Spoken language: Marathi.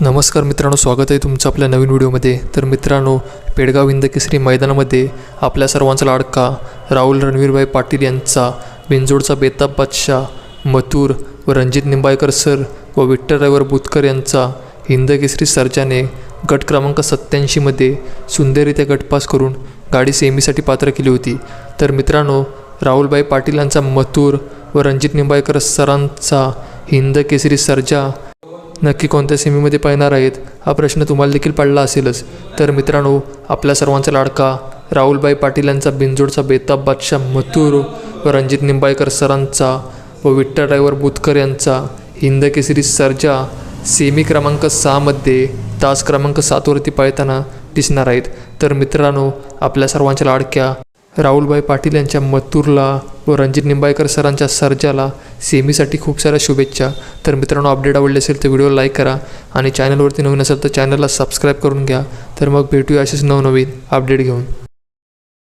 नमस्कार मित्रांनो स्वागत आहे तुमचं आपल्या नवीन व्हिडिओमध्ये. तर मित्रांनो पेडगाव हिंद केसरी मैदानामध्ये आपल्या सर्वांचा लाडका राहुल रणवीरभाई पाटील यांचा बिंजोडचा बेताब बादशाह मथुर व रणजित निंबाळकर सर व विठ्ठल रवर बुतकर यांचा हिंद केसरी सर्जाने गट क्रमांक सत्त्याऐंशीमध्ये सुंदररित्या गटपास करून गाडी सेमीसाठी पात्र केली होती. तर मित्रांनो राहुलभाई पाटील यांचा मथुर व रणजित निंबाळकर सरांचा हिंद केसरी सर्जा नक्की कोणत्या सेमीमध्ये पळणार आहेत? हा प्रश्न तुम्हाला देखील पडला असेलच. तर मित्रांनो आपल्या सर्वांचा लाडका राहुलबाई पाटील यांचा बिंजोडचा बेताब बादशाह मथुर व रणजित निंबाळकर सरांचा व विठ्ठल ड्रायव्हर बुतकर यांचा हिंद केसरी सर्जा सेमी क्रमांक सहामध्ये तास क्रमांक सातवरती पाळताना दिसणार आहेत. तर मित्रांनो आपल्या सर्वांच्या लाडक्या राहुलभाई पाटील यांच्या मथुरला व रणजित निंबाळकर सरांच्या सर्जाला सेमीसाठी खूप साऱ्या शुभेच्छा. तर मित्रांनो अपडेट आवडले असेल तर व्हिडिओ लाईक करा आणि चॅनलवरती नवीन असेल तर चॅनलला सबस्क्राईब करून घ्या. तर मग भेटूया असेच नवनवीन अपडेट घेऊन.